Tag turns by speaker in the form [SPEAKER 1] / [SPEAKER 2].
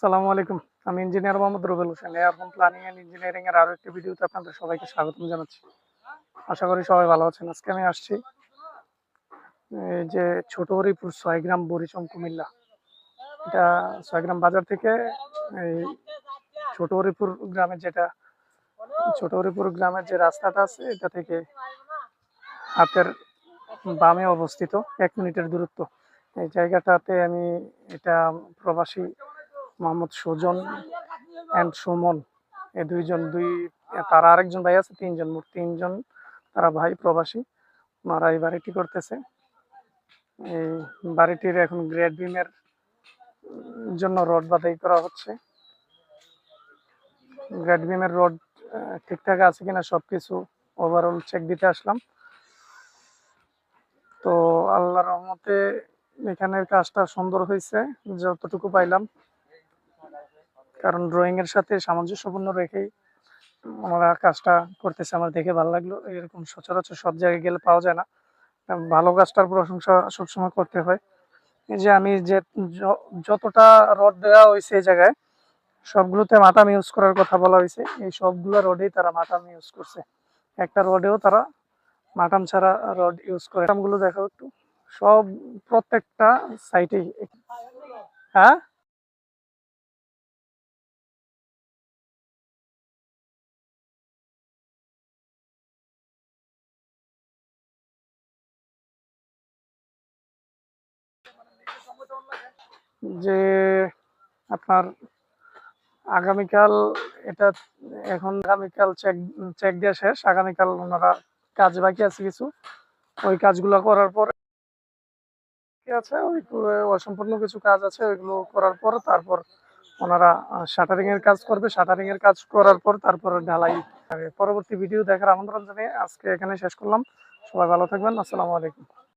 [SPEAKER 1] সালামু আলাইকুম। আমি engineer Mohammad Rubel Hossain airphone planning and engineering এর আরও একটি ভিডিওতে আপনাদের সবাইকে স্বাগতম জানাচ্ছি। আশা করি সবাই ভালো আছেন। আজকে আমি আসছি যে ছোট হরিপুর ছয় গ্রাম বরিচম কুমিল্লা। এটা ছয় গ্রাম বাজার থেকে এই ছোট হরিপুর গ্রামের যেটা, ছোট হরিপুর গ্রামের যে রাস্তাটা আছে, এটা থেকে হাতের বামে অবস্থিত, এক মিনিটের দূরত্ব। এই জায়গাটাতে আমি এটা প্রবাসী মোহাম্মদ সুজন অ্যান্ড সুমন। এই দুইজন, দুই তারা আরেকজন ভাই আছে, তিনজন, মোট তিনজন তারা ভাই প্রবাসী। ওনারা এই বাড়িটি করতেছে। এই বাড়িটির এখন গ্রেড বিমের জন্য রড বাধাই করা হচ্ছে। গ্রেড বিমের রড ঠিকঠাক আছে কিনা সবকিছু ওভারঅল চেক দিতে আসলাম। তো আল্লাহর রহমতে এখানের কাজটা সুন্দর হয়েছে যতটুকু পাইলাম। কারণ ড্রয়িং এর সাথে সামঞ্জস্যপূর্ণ রেখেই ওনারা কাজটা করতেছে। আমার দেখে ভালো লাগল। এরকম সচরাচর সব জায়গায় গেলে পাওয়া যায় না। ভালো কাজটার প্রশংসা সবসময় করতে হয়। যে আমি যে যতটা রড দেওয়া হয়েছে এই জায়গায়, সবগুলোতে মাটাম ইউজ করার কথা বলা হয়েছে। এই সবগুলো রডেই তারা মাটাম ইউজ করছে। একটা রডেও তারা মাটাম ছাড়া রড ইউজ করে। মাটামগুলো দেখো একটু। সব প্রত্যেকটা সাইটেই হ্যাঁ? যে আপনার আগামীকাল এটা এখন আগামীকাল চেক চেক দেওয়া শেষ। আগামীকাল ওনারা কাজ বাকি আছে কিছু। ওই কাজগুলো করার পর আছে? ওই অসম্পূর্ণ কিছু কাজ আছে, ওইগুলো করার পর তারপর ওনারা শাটারিং এর কাজ করবে। শাটারিং এর কাজ করার পর তারপর ঢালাই। পরবর্তী ভিডিও দেখার আমন্ত্রণ জানিয়ে আজকে এখানে শেষ করলাম। সবাই ভালো থাকবেন। আসসালামু আলাইকুম।